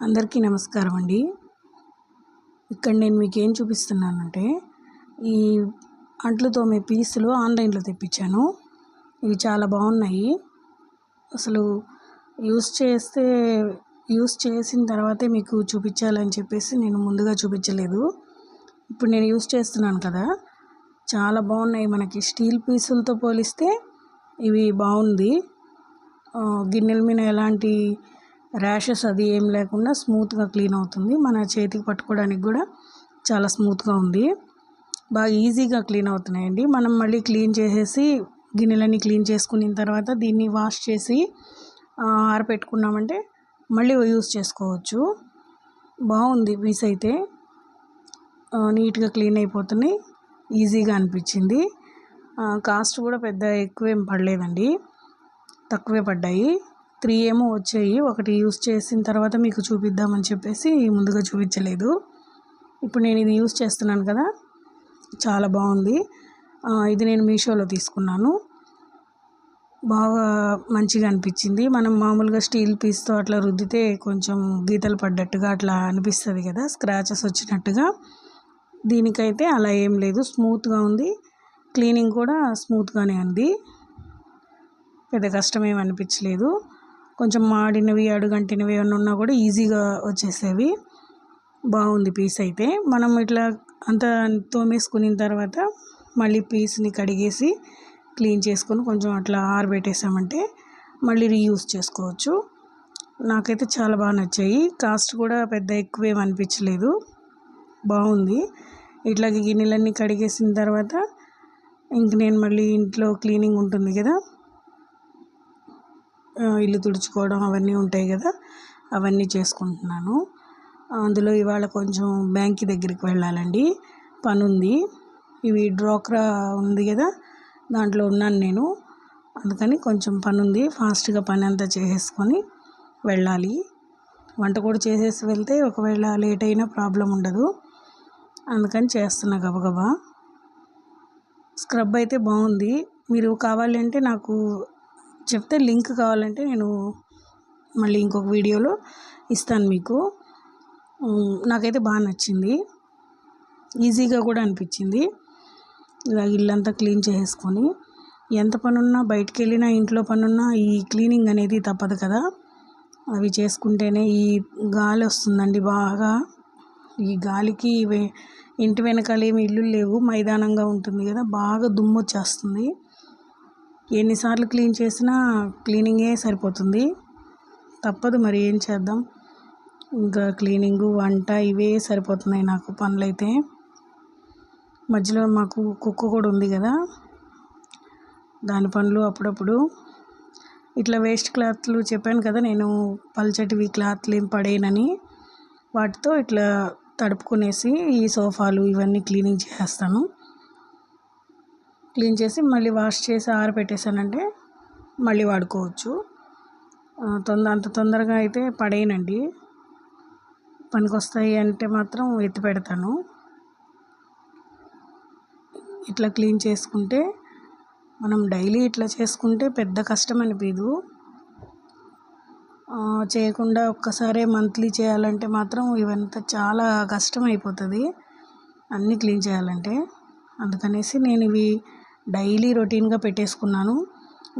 అందరికీ నమస్కారం అండి. ఇక్కడ నేను మీకు ఏం చూపిస్తున్నానంటే ఈ అంట్లు తోమే పీసులు ఆన్లైన్లో తెప్పించాను. ఇవి చాలా బాగున్నాయి. అసలు యూస్ చేస్తే యూస్ చేసిన తర్వాతే మీకు చూపించాలని చెప్పేసి నేను ముందుగా చూపించలేదు. ఇప్పుడు నేను యూస్ చేస్తున్నాను కదా చాలా బాగున్నాయి మనకి. స్టీల్ పీసులతో పోలిస్తే ఇవి బాగుంది. గిన్నెల మీద ఎలాంటి ర్యాషెస్ అది ఏం లేకుండా స్మూత్గా క్లీన్ అవుతుంది. మన చేతికి పట్టుకోవడానికి కూడా చాలా స్మూత్గా ఉంది. బాగా ఈజీగా క్లీన్ అవుతున్నాయండి. మనం మళ్ళీ క్లీన్ చేసేసి గిన్నెలన్నీ క్లీన్ చేసుకున్న తర్వాత దీన్ని వాష్ చేసి ఆరపెట్టుకున్నామంటే ఆరబెట్టుకున్నామంటే మళ్ళీ యూస్ చేసుకోవచ్చు. బాగుంది పీస్ అయితే. నీట్గా క్లీన్ అయిపోతున్నాయి. ఈజీగా అనిపించింది. కాస్ట్ కూడా పెద్ద ఎక్కువేం పడలేదండి. తక్కువే పడ్డాయి. త్రీ ఏమో వచ్చాయి. ఒకటి యూస్ చేసిన తర్వాత మీకు చూపిద్దామని చెప్పేసి ముందుగా చూపించలేదు. ఇప్పుడు నేను ఇది యూస్ చేస్తున్నాను కదా. చాలా బాగుంది. ఇది నేను మీషోలో తీసుకున్నాను. బాగా మంచిగా అనిపించింది. మనం మామూలుగా స్టీల్ పీస్తో అట్లా రుద్దితే కొంచెం గీతలు పడ్డట్టుగా అట్లా అనిపిస్తుంది కదా. స్క్రాచెస్ వచ్చినట్టుగా. దీనికైతే అలా ఏం లేదు. స్మూత్గా ఉంది. క్లీనింగ్ కూడా స్మూత్గానే ఉంది. పెద్ద కష్టమేమి అనిపించలేదు. కొంచెం మాడినవి అడుగంటినవి ఏమైనా ఉన్నా కూడా ఈజీగా వచ్చేసేవి. బాగుంది పీస్ అయితే. మనం ఇట్లా అంతా తోమేసుకున్న తర్వాత మళ్ళీ పీస్ని కడిగేసి క్లీన్ చేసుకొని కొంచెం అట్లా ఆరబెట్టేసామంటే మళ్ళీ రీయూస్ చేసుకోవచ్చు. నాకైతే చాలా బాగా నచ్చాయి. కాస్ట్ కూడా పెద్ద ఎక్కువేం అనిపించలేదు. బాగుంది. ఇట్లా గిన్నెలన్నీ కడిగేసిన తర్వాత ఇంక నేను మళ్ళీ ఇంట్లో క్లీనింగ్ ఉంటుంది కదా ఇల్లు తుడుచుకోవడం అవన్నీ ఉంటాయి కదా అవన్నీ చేసుకుంటున్నాను. అందులో ఇవాళ కొంచెం బ్యాంక్ దగ్గరికి వెళ్ళాలండి. పని ఉంది ఇవి డ్రోక్రా ఉంది కదా దాంట్లో ఉన్నాను నేను. అందుకని కొంచెం పని ఉంది ఫాస్ట్గా పని అంతా చేసేసుకొని వెళ్ళాలి. వంట కూడా చేసేసి వెళ్తే ఒకవేళ లేట్ అయినా ప్రాబ్లం ఉండదు. అందుకని చేస్తున్నా గబగబా. స్క్రబ్ అయితే బాగుంది. మీరు కావాలంటే నాకు చెప్తే లింక్ కావాలంటే నేను మళ్ళీ ఇంకొక వీడియోలో ఇస్తాను మీకు. నాకైతే బాగా నచ్చింది. ఈజీగా కూడా అనిపించింది. ఇలా ఇల్లంతా క్లీన్ చేసుకొని ఎంత పనున్నా బయటికి వెళ్ళినా ఇంట్లో పనున్నా ఈ క్లీనింగ్ అనేది తప్పదు కదా. అవి చేసుకుంటేనే ఈ గాలి వస్తుందండి బాగా. ఈ గాలికి ఇంటి వెనకాల ఏమి ఇల్లు లేవు. మైదానంగా ఉంటుంది కదా. బాగా దుమ్ము వచ్చేస్తుంది. ఎన్నిసార్లు క్లీన్ చేసినా క్లీనింగే సరిపోతుంది. తప్పదు మరి ఏం చేద్దాం? ఇంకా క్లీనింగు వంట ఇవే సరిపోతున్నాయి నాకు పనులైతే. మధ్యలో మాకు కుక్క కూడా ఉంది కదా. దాని పనులు అప్పుడప్పుడు. ఇట్లా వేస్ట్ క్లాత్లు చెప్పాను కదా నేను పల్చటివి క్లాత్లు ఏం పడేయనని. వాటితో ఇట్లా తడుపుకునేసి ఈ సోఫాలు ఇవన్నీ క్లీనింగ్ చేస్తాను క్లీన్ చేసి మళ్ళీ వాష్ చేసి ఆరబెట్టేసానంటే మళ్ళీ వాడుకోవచ్చు. తొందర అంత తొందరగా అయితే పడేయనండి. పనికొస్తాయి అంటే మాత్రం ఎత్తి పెడతాను. ఇట్లా క్లీన్ చేసుకుంటే మనం డైలీ ఇట్లా చేసుకుంటే పెద్ద కష్టం అనిపించదు చేయకుండా ఒక్కసారే మంత్లీ చేయాలంటే మాత్రం ఇవంతా చాలా కష్టం అయిపోతుంది. అన్నీ క్లీన్ చేయాలంటే. అందుకనేసి నేను ఇవి డైలీ రొటీన్గా పెట్టేసుకున్నాను.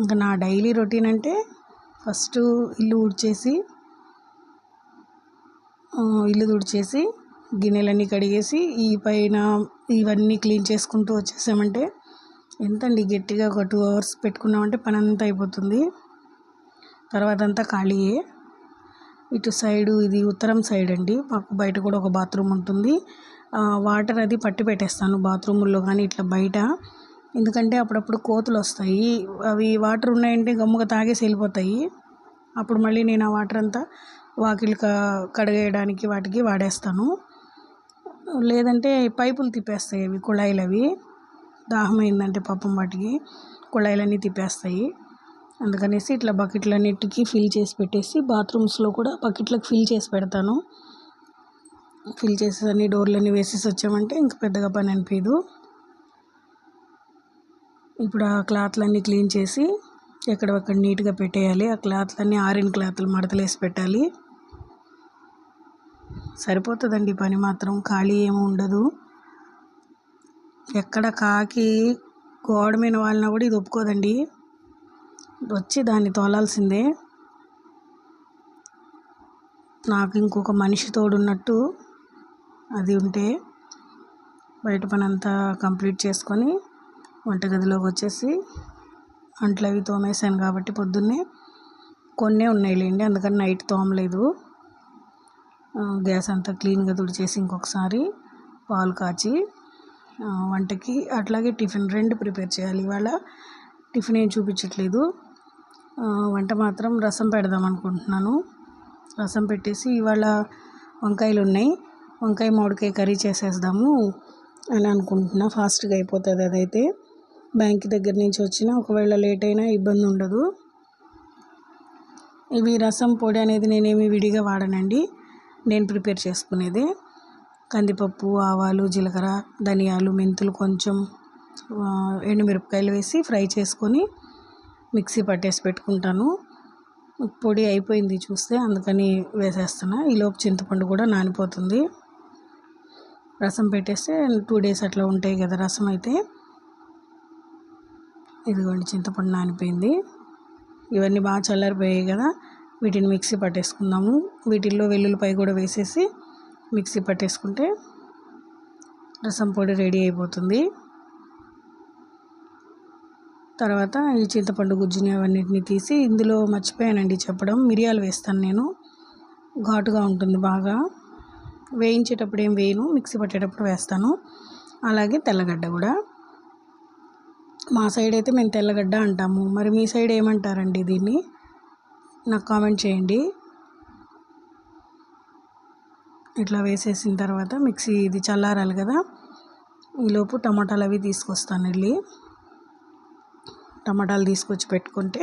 ఇంకా నా డైలీ రొటీన్ అంటే ఫస్ట్ ఇల్లు ఊడ్చేసి ఇల్లు తుడిచేసి గిన్నెలన్నీ కడిగేసి ఈ పైన ఇవన్నీ క్లీన్ చేసుకుంటూ వచ్చేసామంటే ఎంతండి గట్టిగా ఒక టూ అవర్స్ పెట్టుకున్నామంటే పని అంతా అయిపోతుంది. తర్వాత అంతా ఖాళీయే. ఇటు సైడు ఇది ఉత్తరం సైడ్ అండి. మాకు బయట కూడా ఒక బాత్రూమ్ ఉంటుంది. వాటర్ అది పట్టి పెట్టేస్తాను బాత్రూముల్లో కానీ ఇట్లా బయట. ఎందుకంటే అప్పుడప్పుడు కోతులు వస్తాయి. అవి వాటర్ ఉన్నాయంటే గమ్ముగా తాగేసి వెళ్ళిపోతాయి. అప్పుడు మళ్ళీ నేను ఆ వాటర్ అంతా వాకిలి క కడిగేయడానికి వాటికి వాడేస్తాను. లేదంటే పైపులు తిప్పేస్తాయి అవి కుళాయిలు అవి. దాహం అయిందంటే పాపం వాటికి కుళాయిలన్నీ తిప్పేస్తాయి. అందుకనేసి ఇట్లా బకెట్లన్నిటికీ ఫిల్ చేసి పెట్టేసి బాత్రూమ్స్లో కూడా బకెట్లకు ఫిల్ చేసి పెడతాను. ఫిల్ చేసేసి అన్ని డోర్లన్నీ వేసేసి వచ్చామంటే ఇంక పెద్దగా పని అనిపించదు ఇప్పుడు ఆ క్లాత్లన్నీ క్లీన్ చేసి ఎక్కడక్కడ నీట్గా పెట్టేయాలి. ఆ క్లాత్లన్నీ ఆరిన క్లాత్లు మడతలేసి పెట్టాలి. సరిపోతుందండి పని మాత్రం. ఖాళీ ఏమి ఉండదు. ఎక్కడ కాకి గోడ మీద వాళ్ళని కూడా ఇది ఒప్పుకోదండి. వచ్చి దాన్ని తోలాల్సిందే. నాకు ఇంకొక మనిషి తోడున్నట్టు అది ఉంటే బయట పని అంతా కంప్లీట్ చేసుకొని వంటగదిలోకి వచ్చేసి అంట్లు అవి తోమేశాను కాబట్టి పొద్దున్నే కొన్నే ఉన్నాయిలేండి అందుకని నైట్ తోమలేదు. గ్యాస్ అంతా క్లీన్గా తుడిచేసి ఇంకొకసారి పాలు కాచి వంటకి అట్లాగే టిఫిన్ రెండు ప్రిపేర్ చేయాలి. ఇవాళ టిఫిన్ ఏం చూపించట్లేదు. వంట మాత్రం రసం పెడదాం అనుకుంటున్నాను. రసం పెట్టేసి ఇవాళ వంకాయలు ఉన్నాయి. వంకాయ మామిడికాయ కర్రీ చేసేద్దాము అని అనుకుంటున్నా. ఫాస్ట్గా అయిపోతుంది అదైతే. బ్యాంక్ దగ్గర నుంచి వచ్చినా ఒకవేళ లేట్ అయినా ఇబ్బంది ఉండదు. ఇవి రసం పొడి అనేది నేనేమి విడిగా వాడనండి. నేను ప్రిపేర్ చేసుకునేదే. కందిపప్పు ఆవాలు జీలకర్ర ధనియాలు మెంతులు కొంచెం ఎండుమిరపకాయలు వేసి ఫ్రై చేసుకొని మిక్సీ పట్టేసి పెట్టుకుంటాను. పొడి అయిపోయింది చూస్తే అందుకని వేసేస్తున్నా. ఈలోపు చింతపండు కూడా నానిపోతుంది. రసం పెట్టేస్తే టూ డేస్ అట్లా ఉంటాయి కదా రసం అయితే. ఇదిగోండి చింతపండు నానిపోయింది. ఇవన్నీ బాగా చల్లారిపోయాయి కదా. వీటిని మిక్సీ పట్టేసుకుందాము. వీటిల్లో వెల్లుల్లిపాయ కూడా వేసేసి మిక్సీ పట్టేసుకుంటే రసం పొడి రెడీ అయిపోతుంది. తర్వాత ఈ చింతపండు గుజ్జుని అవన్నిటిని తీసి ఇందులో మర్చిపోయానండి చెప్పడం. మిరియాలు వేస్తాను నేను. ఘాటుగా ఉంటుంది బాగా. వేయించేటప్పుడు ఏం వేయను. మిక్సీ పట్టేటప్పుడు వేస్తాను. అలాగే తెల్లగడ్డ కూడా. మా సైడ్ అయితే మేము తెల్లగడ్డ అంటాము. మరి మీ సైడ్ ఏమంటారండి దీన్ని? నాకు కామెంట్ చేయండి. ఇట్లా వేసేసిన తర్వాత మిక్సీ ఇది చల్లారాలి కదా. ఈలోపు టమాటాలు అవి తీసుకొస్తాను వెళ్ళి టమాటాలు తీసుకొచ్చి పెట్టుకుంటే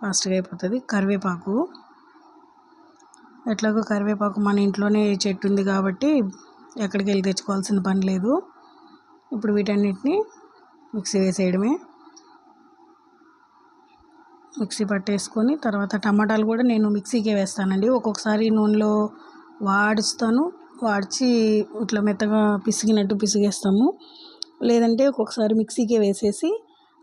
ఫాస్ట్గా అయిపోతుంది. కరివేపాకు. ఎట్లాగో కరివేపాకు మన ఇంట్లోనే చెట్టు ఉంది కాబట్టి ఎక్కడికి వెళ్ళి తెచ్చుకోవాల్సిన పని లేదు. ఇప్పుడు వీటన్నిటిని మిక్సీ వేసేయడమే. మిక్సీ పట్టేసుకొని తర్వాత టమాటాలు కూడా నేను మిక్సీకే వేస్తానండి. ఒక్కొక్కసారి నూనెలో వాడుస్తాను. వాడిచి ఇట్లా మెత్తగా పిసిగినట్టు పిసిగేస్తాము. లేదంటే ఒక్కొక్కసారి మిక్సీకే వేసేసి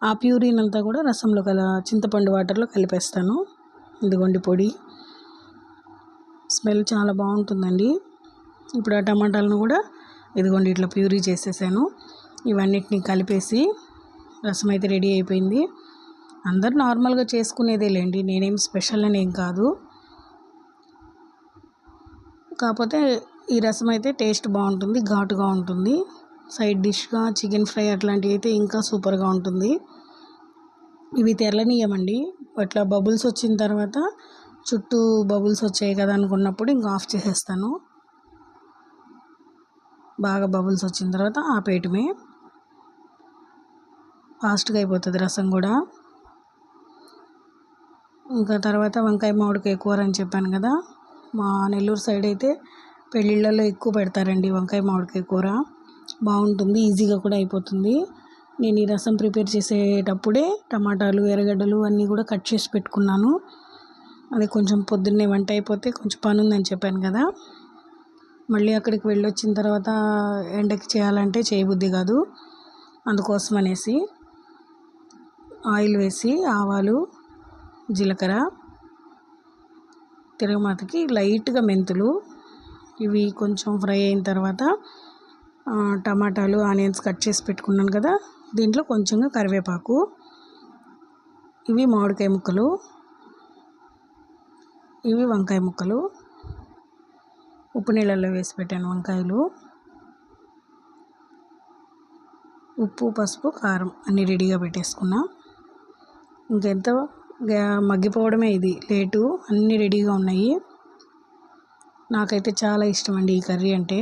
ఆ ప్యూరిన్ అంతా కూడా రసంలో కల చింతపండు వాటర్లో కలిపేస్తాను. ఇదిగోండి పొడి. స్మెల్ చాలా బాగుంటుందండి. ఇప్పుడు ఆ టమాటాలను కూడా ఇదిగోండి ఇట్లా ప్యూరీ చేసేసాను. ఇవన్నిటిని కలిపేసి రసం అయితే రెడీ అయిపోయింది. అందరు నార్మల్గా చేసుకునేదే లేండి. నేనేం స్పెషల్ అని ఏం కాదు. కాకపోతే ఈ రసం అయితే టేస్ట్ బాగుంటుంది ఘాటుగా ఉంటుంది. సైడ్ డిష్గా చికెన్ ఫ్రై అట్లాంటివి అయితే ఇంకా సూపర్గా ఉంటుంది. ఇవి తెరలనీయమండి. అట్లా బబుల్స్ వచ్చిన తర్వాత చుట్టూ బబుల్స్ వచ్చాయి కదా అనుకున్నప్పుడు ఇంకా ఆఫ్ చేసేస్తాను. బాగా బబుల్స్ వచ్చిన తర్వాత ఆపేయటమే. ఫాస్ట్గా అయిపోతుంది రసం కూడా. ఇంకా తర్వాత వంకాయ మామిడికాయ కూర అని చెప్పాను కదా మా నెల్లూరు సైడ్ అయితే పెళ్ళిళ్ళలో ఎక్కువ పెడతారండి వంకాయ మామిడికాయ కూర. బాగుంటుంది ఈజీగా కూడా అయిపోతుంది. నేను ఈ రసం ప్రిపేర్ చేసేటప్పుడే టమాటాలు ఎర్రగడ్డలు అన్నీ కూడా కట్ చేసి పెట్టుకున్నాను. అది కొంచెం పొద్దున్నే వంట అయిపోతే కొంచెం పని ఉందని చెప్పాను కదా. మళ్ళీ అక్కడికి వెళ్ళొచ్చిన తర్వాత ఎండకి చేయాలంటే చేయబుద్ధి కాదు అందుకోసం అనేసి. ఆయిల్ వేసి ఆవాలు జీలకర్ర తిరగమాతకి లైట్గా మెంతులు ఇవి కొంచెం ఫ్రై అయిన తర్వాత టమాటాలు ఆనియన్స్ కట్ చేసి పెట్టుకున్నాను కదా దీంట్లో కొంచెంగా కరివేపాకు ఇవి మామిడికాయ ముక్కలు ఇవి వంకాయ ముక్కలు ఉప్పు నీళ్ళల్లో వేసి పెట్టాను వంకాయలు ఉప్పు పసుపు కారం అన్నీ రెడీగా పెట్టేసుకున్నా. ఇంకెంత మగ్గిపోవడమే ఇది. లేటు అన్నీ రెడీగా ఉన్నాయి. నాకైతే చాలా ఇష్టం అండి ఈ కర్రీ అంటే.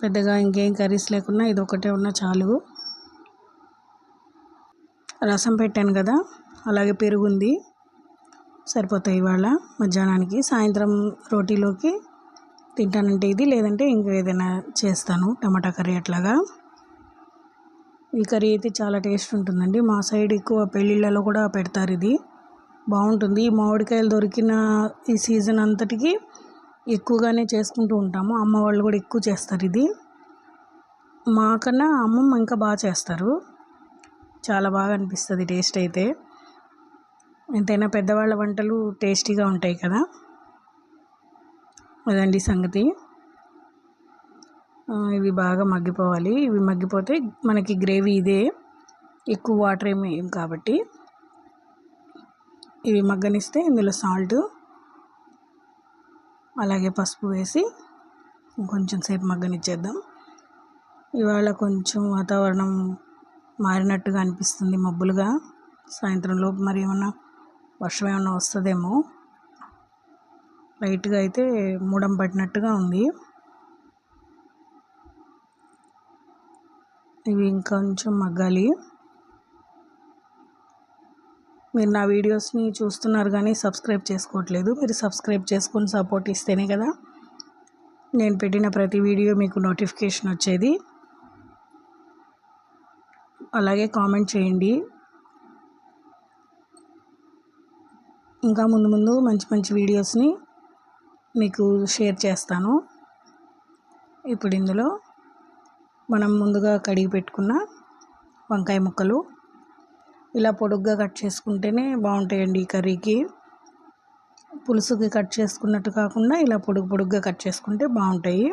పెద్దగా ఇంకేం కర్రీస్ లేకున్నా ఇది ఒకటే ఉన్నా చాలు. రసం పెట్టాను కదా అలాగే పెరుగుంది సరిపోతాయి ఇవాళ. మధ్యాహ్నానికి సాయంత్రం రోటీలోకి తింటానంటే ఇది లేదంటే ఇంకా ఏదైనా చేస్తాను టమాటా కర్రీ అట్లాగా. ఈ కర్రీ అయితే చాలా టేస్ట్ ఉంటుందండి. మా సైడ్ ఎక్కువ పెళ్ళిళ్ళలో కూడా పెడతారు ఇది. బాగుంటుంది. ఈ మామిడికాయలు దొరికిన ఈ సీజన్ అంతటికి ఎక్కువగానే చేసుకుంటూ ఉంటాము. అమ్మ వాళ్ళు కూడా ఎక్కువ చేస్తారు ఇది. మాకన్నా అమ్మమ్మ ఇంకా బాగా చేస్తారు. చాలా బాగా అనిపిస్తుంది టేస్ట్ అయితే. ఎంతైనా పెద్దవాళ్ళ వంటలు టేస్టీగా ఉంటాయి కదా. అదండి సంగతి. ఇవి బాగా మగ్గిపోవాలి. ఇవి మగ్గిపోతే మనకి గ్రేవీ ఇదే. ఎక్కువ వాటర్ ఏమి వేయం కాబట్టి. ఇవి మగ్గనిస్తే ఇందులో సాల్ట్ అలాగే పసుపు వేసి కొంచెం సేపు మగ్గనిచ్చేద్దాం. ఇవాళ కొంచెం వాతావరణం మారినట్టుగా అనిపిస్తుంది మబ్బులుగా. సాయంత్రంలోపు మరి ఏమన్నా వర్షం ఏమన్నా వస్తుందేమో. లైట్గా అయితే మూడం పట్టినట్టుగా ఉంది. ఇవి ఇంకొంచెం మగ్గాలి. మీరు నా వీడియోస్ని చూస్తున్నారు కానీ సబ్స్క్రైబ్ చేసుకోవట్లేదు. మీరు సబ్స్క్రైబ్ చేసుకొని సపోర్ట్ ఇస్తేనే కదా నేను పెట్టిన ప్రతి వీడియో మీకు నోటిఫికేషన్ వచ్చేది. అలాగే కామెంట్ చేయండి. ఇంకా ముందు ముందు మంచి మంచి వీడియోస్ని మీకు షేర్ చేస్తాను. ఇప్పుడు ఇందులో మనం ముందుగా కడిగి పెట్టుకున్న వంకాయ ముక్కలు ఇలా పొడుగ్గా కట్ చేసుకుంటేనే బాగుంటాయండి ఈ కర్రీకి. పులుసుకి కట్ చేసుకున్నట్టు కాకుండా ఇలా పొడుగు పొడుగ్గా కట్ చేసుకుంటే బాగుంటాయి.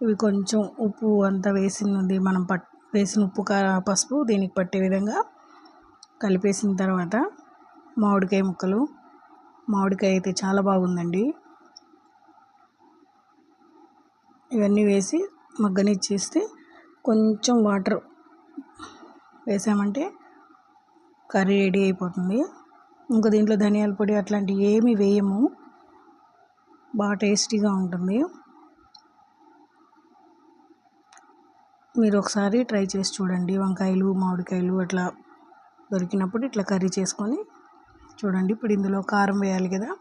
ఇవి కొంచెం ఉప్పు అంతా వేసినది మనం పట్ వేసిన ఉప్పు పసుపు దీనికి పట్టే విధంగా కలిపేసిన తర్వాత మామిడికాయ ముక్కలు. మామిడికాయ అయితే చాలా బాగుందండి. ఇవన్నీ వేసి మగ్గనిచ్చేస్తే కొంచెం వాటర్ వేసామంటే కర్రీ రెడీ అయిపోతుంది. ఇంకా దీంట్లో ధనియాల పొడి అట్లాంటివి ఏమి వేయము. బాగా టేస్టీగా ఉంటుంది. మీరు ఒకసారి ట్రై చేసి చూడండి. వంకాయలు మామిడికాయలు అట్లా దొరికినప్పుడు ఇట్లా కర్రీ చేసుకొని చూడండి. ఇప్పుడు ఇందులో కారం వేయాలి కదా.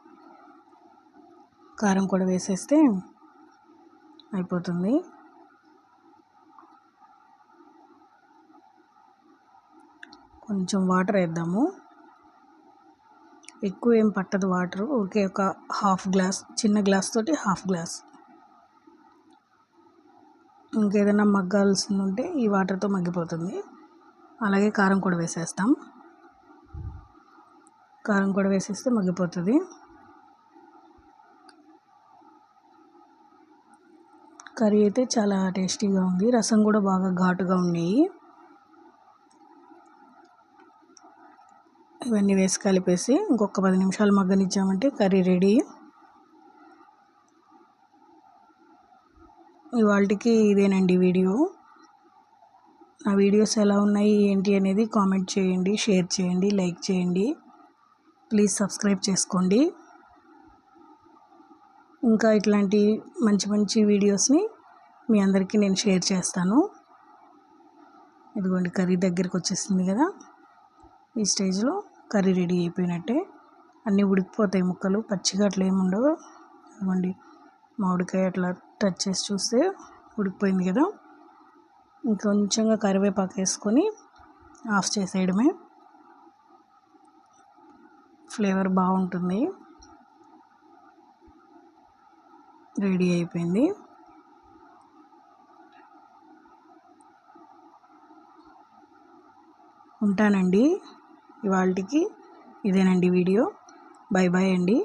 కారం కూడా వేసేస్తే అయిపోతుంది. కొంచెం వాటర్ వేద్దాము. ఎక్కువ ఏం పట్టదు వాటర్. ఓకే ఒక హాఫ్ గ్లాస్ చిన్న గ్లాస్ తోటి హాఫ్ గ్లాస్. ఇంకేదైనా మగ్గాల్సింది ఉంటే ఈ వాటర్తో మగ్గిపోతుంది. అలాగే కారం కూడా వేసేస్తాం. కారం కూడా వేసేస్తే మగ్గిపోతుంది. కర్రీ అయితే చాలా టేస్టీగా ఉంది. రసం కూడా బాగా ఘాటుగా ఉన్నాయి. ఇవన్నీ వేసి కలిపేసి ఇంకొక పది నిమిషాలు మగ్గనిచ్చామంటే కర్రీ రెడీ. ఇవాళకి ఇదేనండి వీడియో. నా వీడియోస్ ఎలా ఉన్నాయి ఏంటి అనేది కామెంట్ చేయండి షేర్ చేయండి లైక్ చేయండి. ప్లీజ్ సబ్స్క్రైబ్ చేసుకోండి. ఇంకా ఇట్లాంటి మంచి మంచి వీడియోస్ని మీ అందరికీ నేను షేర్ చేస్తాను. ఇదిగోండి కర్రీ దగ్గరికి వచ్చేసింది కదా ఈ స్టేజ్లో. కర్రీ రెడీ అయిపోయినట్టే. అన్నీ ఉడికిపోతాయి ముక్కలు. పచ్చిగా అట్లా ఏముండవు ఇవ్వండి మామిడికాయ అట్లా టచ్ చేసి చూస్తే ఉడికిపోయింది కదా. ఇంకొంచెంగా కరివేపాకు వేసుకొని ఆఫ్ చేసేయడమే. ఫ్లేవర్ బాగుంటుంది. రెడీ అయిపోయింది. ఉంటానండి. ఇవాళకి ఇదేనండి వీడియో. బాయ్ బాయ్ అండి.